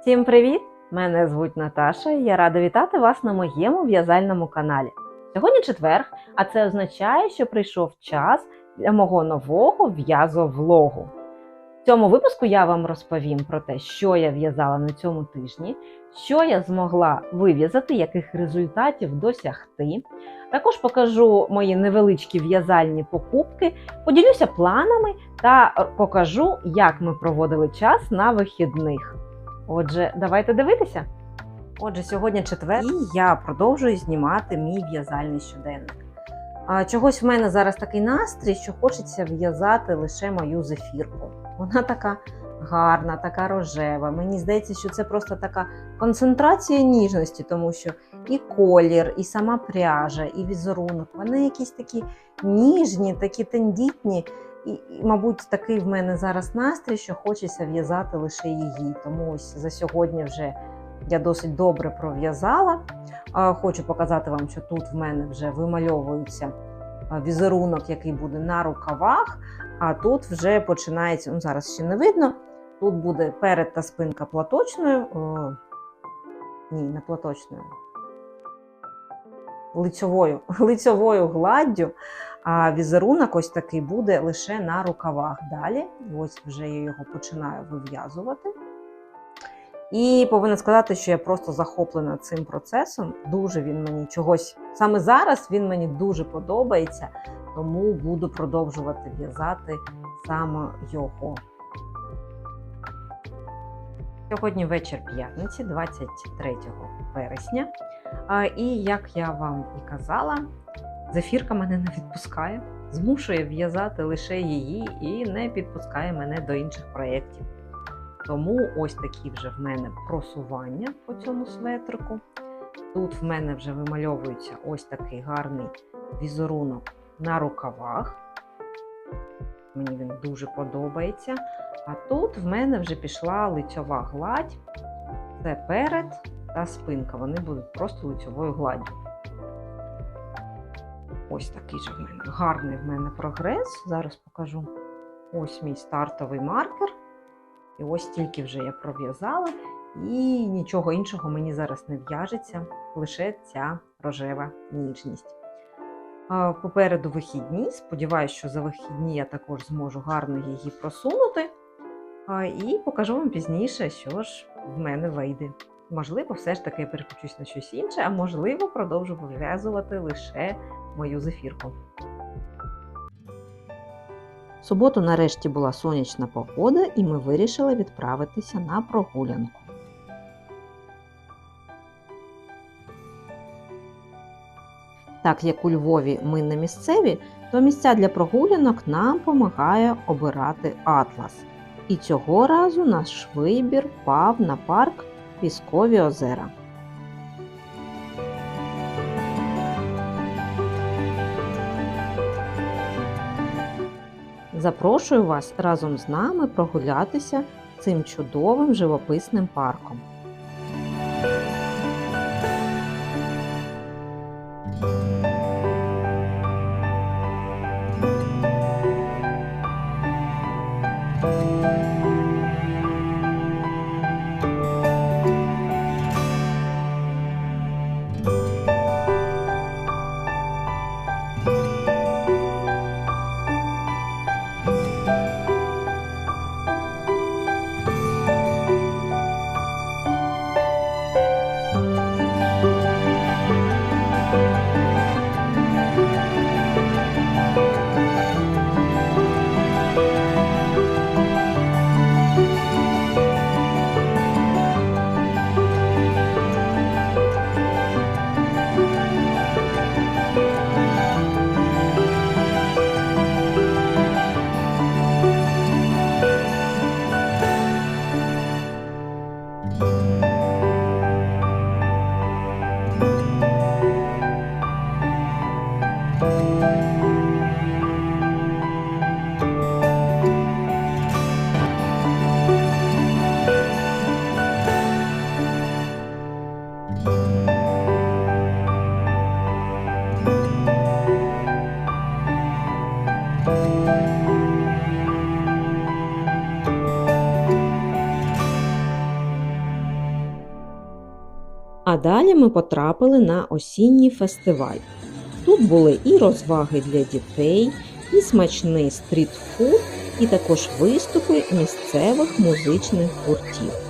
Всім привіт! Мене звуть Наташа і я рада вітати вас на моєму в'язальному каналі. Сьогодні четверг, а це означає, що прийшов час для мого нового в'язовлогу. В цьому випуску я вам розповім про те, що я в'язала на цьому тижні, що я змогла вив'язати, яких результатів досягти. Також покажу мої невеличкі в'язальні покупки, поділюся планами та покажу, як ми проводили час на вихідних. Отже, давайте дивитися. Отже, сьогодні четвер, і я продовжую знімати мій в'язальний щоденник. А, чогось в мене зараз такий настрій, що хочеться в'язати лише мою зефірку. Вона така гарна, така рожева. Мені здається, що це просто така концентрація ніжності, тому що і колір, і сама пряжа, і візерунок. Вони якісь такі ніжні, такі тендітні. І, мабуть, такий в мене зараз настрій, що хочеться в'язати лише її. Тому ось за сьогодні вже я досить добре пров'язала. Хочу показати вам, що тут в мене вже вимальовується візерунок, який буде на рукавах. А тут вже починається, ну зараз ще не видно. Тут буде перед та спинка платочною. О, ні, не платочною. Лицьовою, лицьовою гладдю. А візерунок ось такий буде лише на рукавах. Далі, ось вже я його починаю вив'язувати. І повинна сказати, що я просто захоплена цим процесом. Дуже він мені чогось саме зараз він мені дуже подобається, тому буду продовжувати в'язати саме його. Сьогодні вечір п'ятниці, 23 вересня. І як я вам і казала, Зефірка мене не відпускає, змушує в'язати лише її і не підпускає мене до інших проєктів. Тому ось такі вже в мене просування по цьому светрику. Тут в мене вже вимальовується ось такий гарний візерунок на рукавах. Мені він дуже подобається. А тут в мене вже пішла лицьова гладь. Це перед та спинка. Вони будуть просто лицьовою гладдю. Ось такий же в мене гарний в мене прогрес. Зараз покажу ось мій стартовий маркер. І ось тільки вже я пров'язала, і нічого іншого мені зараз не в'яжеться, лише ця рожева ніжність. Попереду вихідні. Сподіваюся, що за вихідні я також зможу гарно її просунути. І покажу вам пізніше, що ж в мене вийде. Можливо, все ж таки я переключусь на щось інше, а можливо, продовжу пов'язувати лише мою зефірку. В суботу нарешті була сонячна погода, і ми вирішили відправитися на прогулянку. Так як у Львові ми не місцеві, то місця для прогулянок нам допомагає обирати Атлас. І цього разу наш вибір пав на парк Піскові озера. Запрошую вас разом з нами прогулятися цим чудовим живописним парком. Далі ми потрапили на осінній фестиваль. Тут були і розваги для дітей, і смачний стрітфуд, і також виступи місцевих музичних гуртів.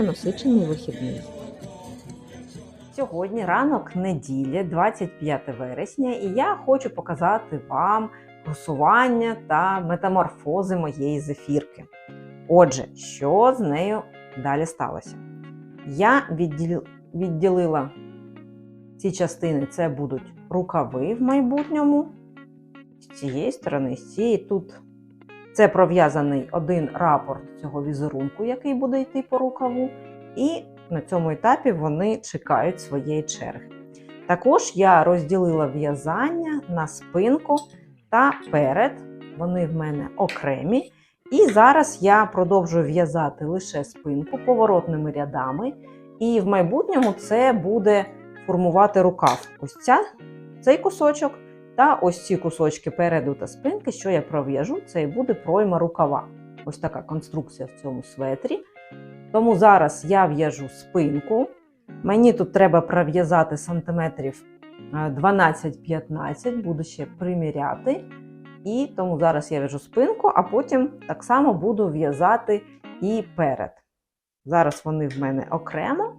Та насичений вихідний. Сьогодні ранок неділі, 25 вересня, і я хочу показати вам просування та метаморфози моєї зефірки. Отже, що з нею далі сталося? Я відділила ці частини, це будуть рукави в майбутньому. З цієї сторони, з цієї тут це пров'язаний один рапорт цього візерунку, який буде йти по рукаву, і на цьому етапі вони чекають своєї черги. Також я розділила в'язання на спинку та перед. Вони в мене окремі. І зараз я продовжую в'язати лише спинку поворотними рядами. І в майбутньому це буде формувати рукав. Ось ця, цей кусочок. Та ось ці кусочки переду та спинки, що я пров'яжу, це і буде пройма рукава. Ось така конструкція в цьому светрі. Тому зараз я в'яжу спинку. Мені тут треба пров'язати сантиметрів е, 12-15, буду ще приміряти. І тому зараз я в'яжу спинку, а потім так само буду в'язати і перед. Зараз вони в мене окремо.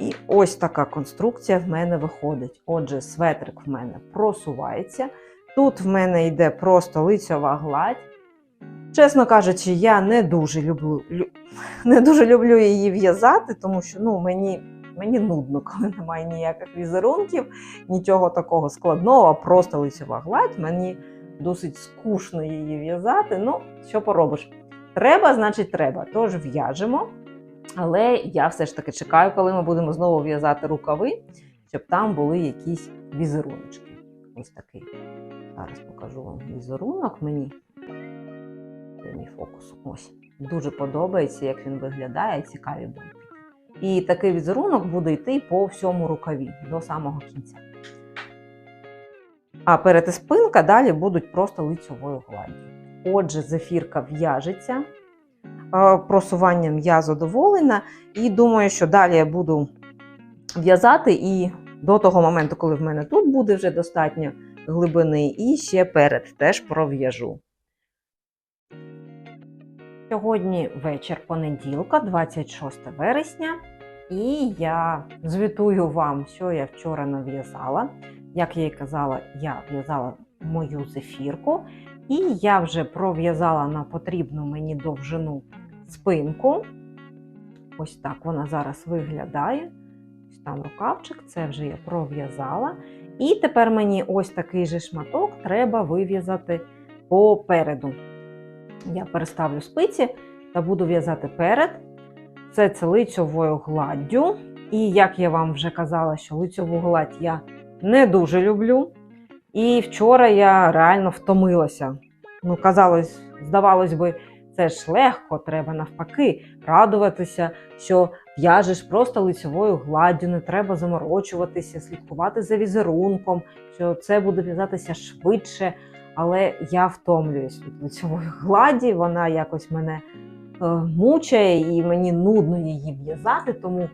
І ось така конструкція в мене виходить. Отже, светрик в мене просувається. Тут в мене йде просто лицьова гладь. Чесно кажучи, я не дуже люблю, лю- не дуже люблю її в'язати, тому що ну, мені, мені нудно, коли немає ніяких візерунків, нічого такого складного, а просто лицьова гладь. Мені досить скучно її в'язати. Ну, що поробиш? Треба, значить, треба. Тож в'яжемо. Але я все ж таки чекаю, коли ми будемо знову в'язати рукави, щоб там були якісь візеруночки. Ось такий. Зараз покажу вам візерунок мені. Це мій фокус. Ось. Дуже подобається, як він виглядає, цікаві будуть. І такий візерунок буде йти по всьому рукаві до самого кінця. А перед спинка далі будуть просто лицьовою гладдю. Отже, зефірка в'яжеться. Е, Просуванням я задоволена, і думаю, що далі я буду в'язати і до того моменту, коли в мене тут буде вже достатньо глибини, і ще перед теж пров'яжу. Сьогодні вечір понеділка, 26 вересня, і я звітую вам, що я вчора нав'язала. Як я і казала, я в'язала мою зефірку, і я вже пров'язала на потрібну мені довжину спинку. Ось так вона зараз виглядає. Ось там рукавчик, це вже я пров'язала. І тепер мені ось такий же шматок треба вив'язати попереду. Я переставлю спиці та буду в'язати перед. Це це лицьовою гладдю. І як я вам вже казала, що лицьову гладь я не дуже люблю. І вчора я реально втомилася. Ну, казалось, здавалось би, це ж легко, треба навпаки радуватися, що в'яжеш просто лицьовою гладдю, не треба заморочуватися, слідкувати за візерунком, що це буде в'язатися швидше. Але я втомлююсь від лицьової гладі, вона якось мене е, мучає і мені нудно її в'язати. Тому е,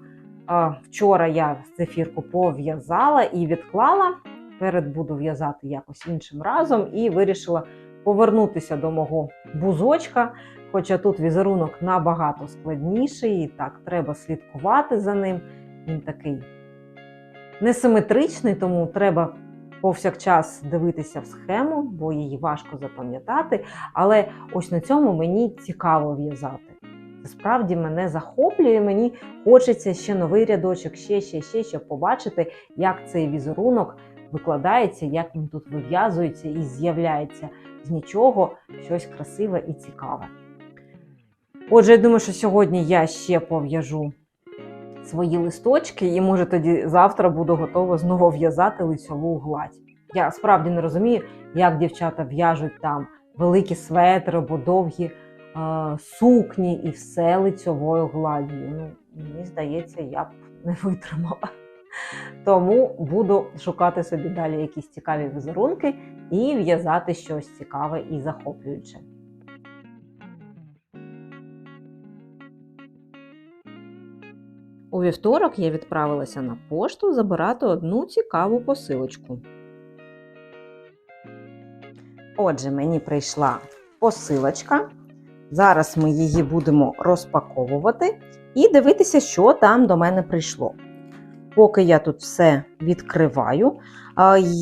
вчора я зефірку пов'язала і відклала наперед буду в'язати якось іншим разом і вирішила повернутися до мого бузочка. Хоча тут візерунок набагато складніший, і так треба слідкувати за ним. Він такий несиметричний, тому треба повсякчас дивитися в схему, бо її важко запам'ятати. Але ось на цьому мені цікаво в'язати. Це справді мене захоплює, мені хочеться ще новий рядочок, ще, ще, ще, щоб побачити, як цей візерунок викладається, як він тут вив'язується і з'являється з нічого щось красиве і цікаве. Отже, я думаю, що сьогодні я ще пов'яжу свої листочки, і може тоді завтра буду готова знову в'язати лицьову гладь. Я справді не розумію, як дівчата в'яжуть там великі светри або довгі е, сукні і все лицьовою гладдю. Ну, мені здається, я б не витримала. Тому буду шукати собі далі якісь цікаві візерунки і в'язати щось цікаве і захоплююче. У вівторок я відправилася на пошту забирати одну цікаву посилочку. Отже, мені прийшла посилочка. Зараз ми її будемо розпаковувати і дивитися, що там до мене прийшло. Поки я тут все відкриваю,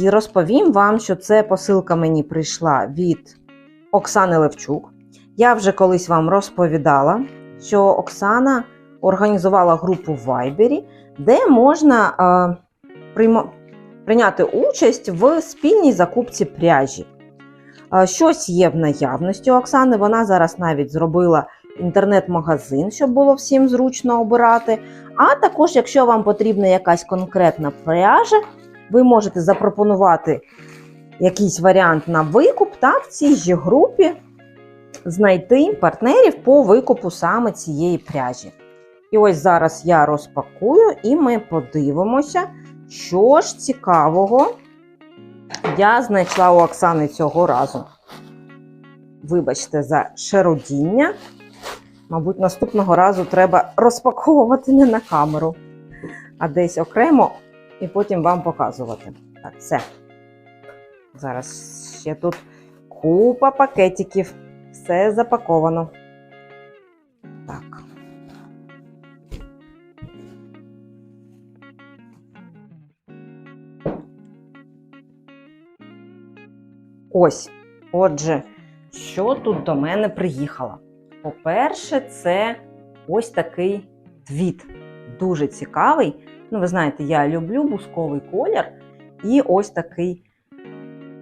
і розповім вам, що це посилка мені прийшла від Оксани Левчук. Я вже колись вам розповідала, що Оксана організувала групу в Вайбері, де можна прийняти участь в спільній закупці пряжі. Щось є в наявності у Оксани. Вона зараз навіть зробила інтернет-магазин, щоб було всім зручно обирати. А також, якщо вам потрібна якась конкретна пряжа, ви можете запропонувати якийсь варіант на викуп та в цій же групі знайти партнерів по викупу саме цієї пряжі. І ось зараз я розпакую, і ми подивимося, що ж цікавого я знайшла у Оксани цього разу. Вибачте за шародіння. Мабуть, наступного разу треба розпаковувати не на камеру, а десь окремо і потім вам показувати. Так, все. Зараз ще тут купа пакетиків. Все запаковано. Так. Ось. Отже, що тут до мене приїхало? По-перше, це ось такий твіт. Дуже цікавий. Ну, ви знаєте, я люблю бусковий колір. І ось такий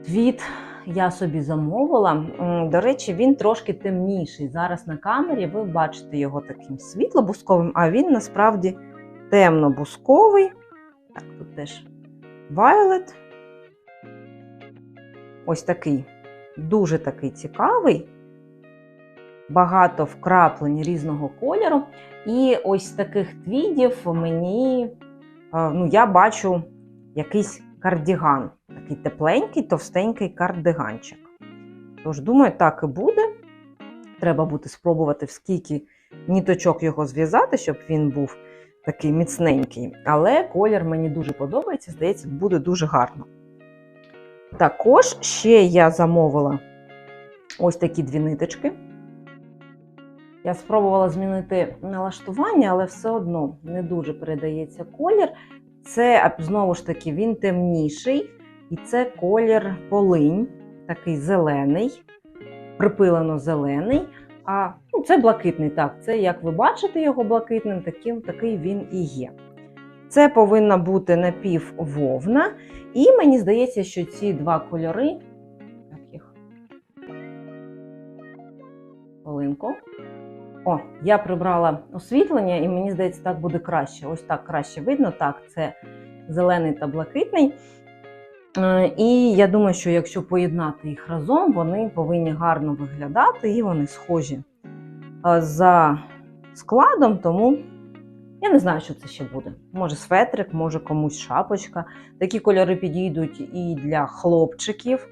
твіт я собі замовила. До речі, він трошки темніший. Зараз на камері ви бачите його таким світло-бусковим, а він насправді темно-бусковий. Так, тут теж Violet. Ось такий, дуже такий цікавий багато вкраплень різного кольору. І ось таких твідів мені, е, ну, я бачу якийсь кардіган. Такий тепленький, товстенький кардиганчик. Тож, думаю, так і буде. Треба буде спробувати в скільки ніточок його зв'язати, щоб він був такий міцненький. Але колір мені дуже подобається, здається, буде дуже гарно. Також ще я замовила ось такі дві ниточки. Я спробувала змінити налаштування, але все одно не дуже передається колір. Це знову ж таки він темніший, і це колір полинь, такий зелений, припилено зелений. А ну, це блакитний. Так, це як ви бачите його блакитним, таким, такий він і є. Це повинна бути напіввовна. І мені здається, що ці два кольори. Як їх? Хвилинку. О, я прибрала освітлення, і мені здається, так буде краще. Ось так краще видно. Так, це зелений та блакитний. Е, І я думаю, що якщо поєднати їх разом, вони повинні гарно виглядати і вони схожі е, за складом, тому я не знаю, що це ще буде. Може светрик, може комусь шапочка. Такі кольори підійдуть і для хлопчиків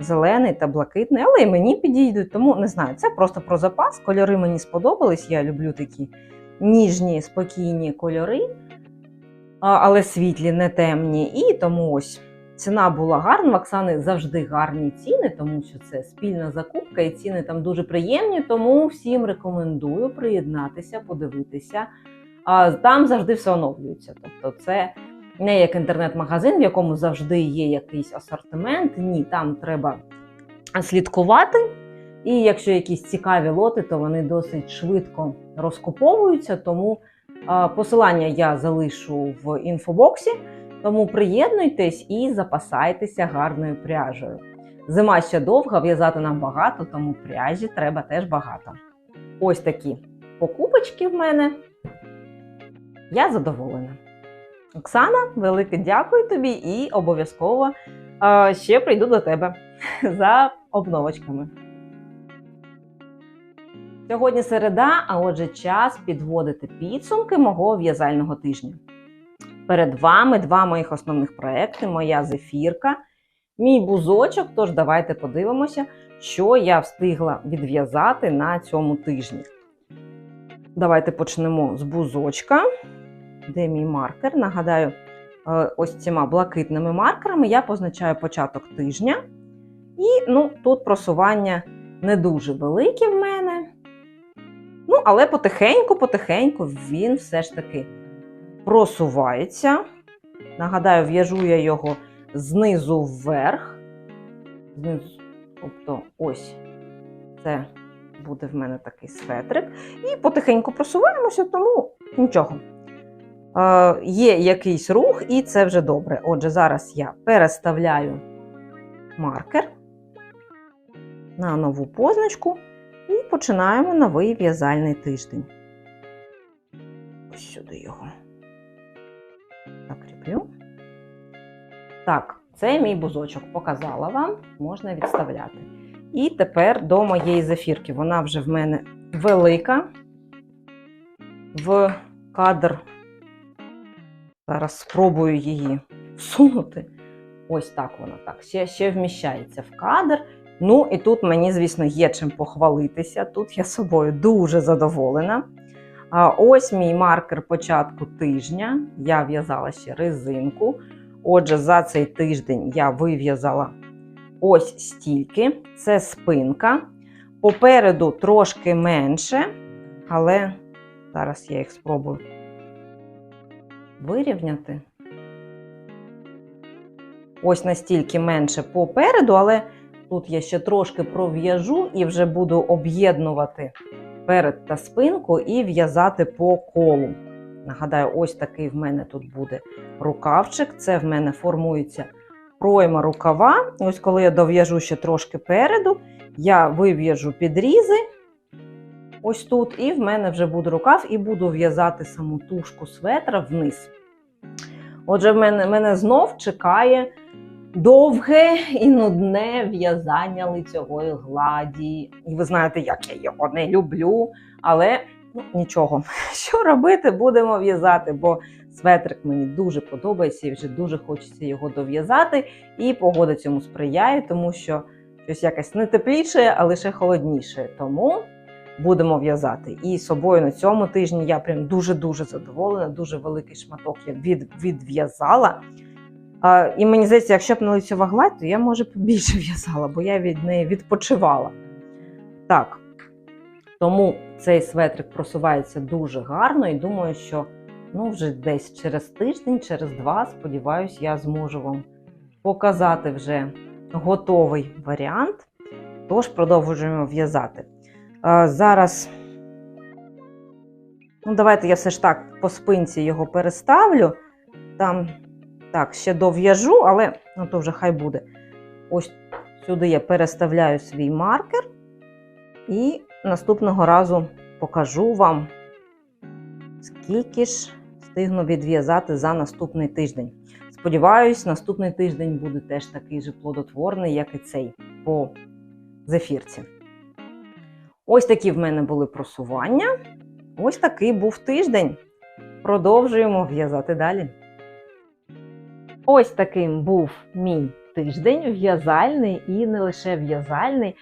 зелений та блакитний, але і мені підійдуть, тому не знаю. Це просто про запас. Кольори мені сподобались. Я люблю такі ніжні, спокійні кольори, але світлі, не темні. І тому ось ціна була гарна. В Оксани завжди гарні ціни, тому що це спільна закупка, і ціни там дуже приємні. Тому всім рекомендую приєднатися, подивитися. А там завжди все оновлюється. Тобто, це не як інтернет-магазин, в якому завжди є якийсь асортимент. Ні, там треба слідкувати. І якщо якісь цікаві лоти, то вони досить швидко розкуповуються. Тому посилання я залишу в інфобоксі. Тому приєднуйтесь і запасайтеся гарною пряжею. Зима ще довга, в'язати нам багато, тому пряжі треба теж багато. Ось такі покупочки в мене. Я задоволена. Оксана, велике дякую тобі і обов'язково а, ще прийду до тебе за обновочками. Сьогодні середа, а отже, час підводити підсумки мого в'язального тижня. Перед вами два моїх основних проекти: моя зефірка, мій бузочок. Тож давайте подивимося, що я встигла відв'язати на цьому тижні. Давайте почнемо з бузочка. Де мій маркер? Нагадаю, е, ось цими блакитними маркерами я позначаю початок тижня. І ну, тут просування не дуже велике в мене. Ну, але потихеньку-потихеньку він все ж таки просувається. Нагадаю, в'яжу я його знизу вверх. Знизу, тобто, ось це буде в мене такий светрик. І потихеньку просуваємося, тому нічого. Е, є якийсь рух, і це вже добре. Отже, зараз я переставляю маркер на нову позначку і починаємо новий в'язальний тиждень. Ось сюди його закріплю. Так, це мій бузочок. Показала вам, можна відставляти. І тепер до моєї зефірки. Вона вже в мене велика. В кадр. Зараз спробую її всунути. Ось так вона так. Ще, ще вміщається в кадр. Ну і тут мені, звісно, є чим похвалитися. Тут я собою дуже задоволена. А ось мій маркер початку тижня. Я в'язала ще резинку. Отже, за цей тиждень я вив'язала ось стільки. Це спинка. Попереду трошки менше, але зараз я їх спробую вирівняти. Ось настільки менше попереду, але тут я ще трошки пров'яжу і вже буду об'єднувати перед та спинку і в'язати по колу. Нагадаю, ось такий в мене тут буде рукавчик. Це в мене формується пройма рукава. Ось коли я дов'яжу ще трошки переду, я вив'яжу підрізи. Ось тут, і в мене вже буде рукав, і буду в'язати саму тушку светра вниз. Отже, в мене, мене знов чекає довге і нудне в'язання лицьової гладі. І ви знаєте, як я його не люблю, але ну, нічого. Що робити, будемо в'язати, бо светрик мені дуже подобається і вже дуже хочеться його дов'язати. І погода цьому сприяє, тому що щось якось не тепліше, а лише холодніше. Тому будемо в'язати. І собою на цьому тижні я прям дуже-дуже задоволена, дуже великий шматок я від, відв'язала. І мені здається, якщо б не лицьова гладь, то я, може, побільше в'язала, бо я від неї відпочивала. Так, тому цей светрик просувається дуже гарно, і думаю, що ну, вже десь через тиждень, через два, сподіваюся, я зможу вам показати вже готовий варіант. Тож продовжуємо в'язати. Зараз, ну, давайте я все ж так по спинці його переставлю. Там так, ще дов'яжу, але ну, то вже хай буде. Ось сюди я переставляю свій маркер і наступного разу покажу вам, скільки ж встигну відв'язати за наступний тиждень. Сподіваюсь, наступний тиждень буде теж такий же плодотворний, як і цей по зефірці. Ось такі в мене були просування. Ось такий був тиждень. Продовжуємо в'язати далі. Ось таким був мій тиждень в'язальний і не лише в'язальний.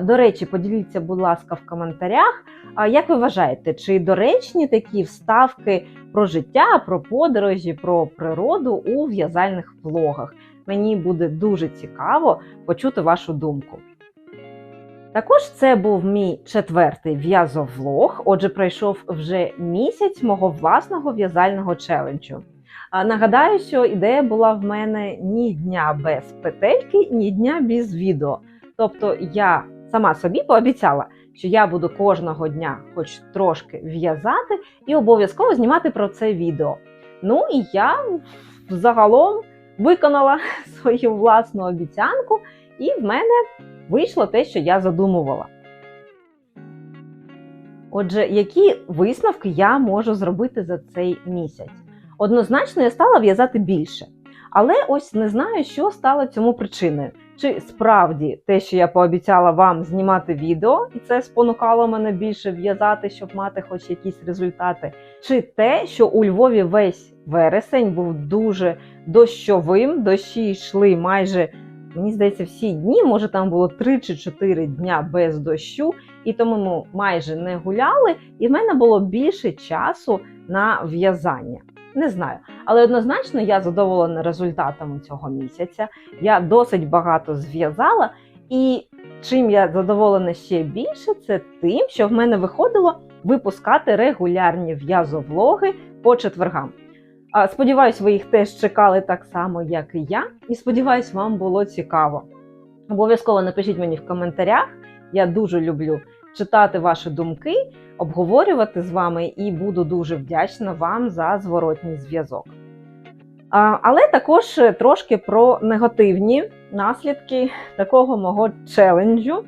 До речі, поділіться, будь ласка, в коментарях. Як ви вважаєте, чи доречні такі вставки про життя, про подорожі, про природу у в'язальних влогах? Мені буде дуже цікаво почути вашу думку. Також це був мій четвертий в'язовлог. Отже, пройшов вже місяць мого власного в'язального челенджу. А нагадаю, що ідея була в мене ні дня без петельки, ні дня без відео. Тобто я сама собі пообіцяла, що я буду кожного дня, хоч трошки в'язати, і обов'язково знімати про це відео. Ну і я загалом виконала свою власну обіцянку, і в мене вийшло те, що я задумувала. Отже, які висновки я можу зробити за цей місяць? Однозначно, я стала в'язати більше. Але ось не знаю, що стало цьому причиною. Чи справді те, що я пообіцяла вам знімати відео, і це спонукало мене більше в'язати, щоб мати хоч якісь результати, чи те, що у Львові весь вересень був дуже дощовим, дощі йшли майже, мені здається, всі дні, може там було 3 чи 4 дня без дощу, і тому ми майже не гуляли, і в мене було більше часу на в'язання. Не знаю, але однозначно я задоволена результатами цього місяця. Я досить багато зв'язала, і чим я задоволена ще більше, це тим, що в мене виходило випускати регулярні в'язовлоги по четвергам. Сподіваюсь, ви їх теж чекали так само, як і я, і сподіваюсь, вам було цікаво. Обов'язково напишіть мені в коментарях. Я дуже люблю читати ваші думки, обговорювати з вами і буду дуже вдячна вам за зворотній зв'язок. Але також трошки про негативні наслідки такого мого челенджу.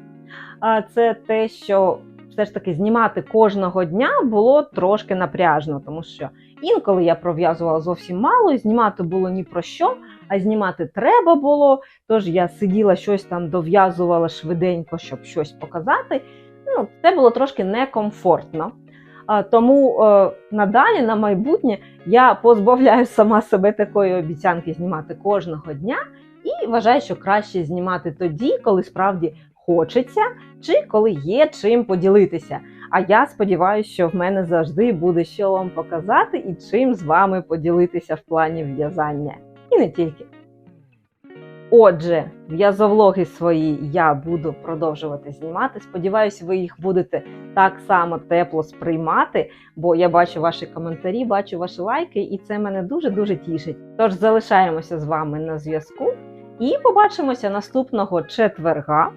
Це те, що все ж таки знімати кожного дня було трошки напряжно, тому що інколи я пров'язувала зовсім мало, і знімати було ні про що, а знімати треба було. Тож я сиділа щось там дов'язувала швиденько, щоб щось показати. Ну, це було трошки некомфортно. Тому е, надалі, на майбутнє, я позбавляю сама себе такої обіцянки знімати кожного дня і вважаю, що краще знімати тоді, коли справді хочеться, чи коли є чим поділитися. А я сподіваюся, що в мене завжди буде що вам показати і чим з вами поділитися в плані в'язання. І не тільки. Отже, в'язовлоги свої я буду продовжувати знімати. Сподіваюсь, ви їх будете так само тепло сприймати, бо я бачу ваші коментарі, бачу ваші лайки, і це мене дуже-дуже тішить. Тож залишаємося з вами на зв'язку і побачимося наступного четверга.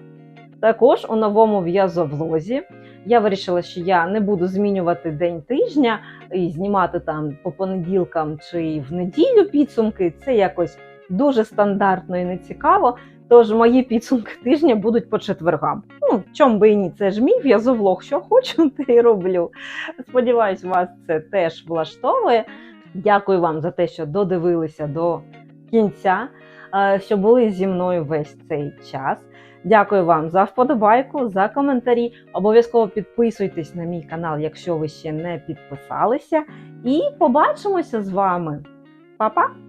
Також у новому в'язовлозі. Я вирішила, що я не буду змінювати день тижня і знімати там по понеділкам чи в неділю підсумки. Це якось дуже стандартно і нецікаво. Тож мої підсумки тижня будуть по четвергам. Ну, чом би і ні, це ж мій в'язовлог, що хочу, те й роблю. Сподіваюсь, вас це теж влаштовує. Дякую вам за те, що додивилися до кінця, е, що були зі мною весь цей час. Дякую вам за вподобайку, за коментарі. Обов'язково підписуйтесь на мій канал, якщо ви ще не підписалися. І побачимося з вами. Па-па!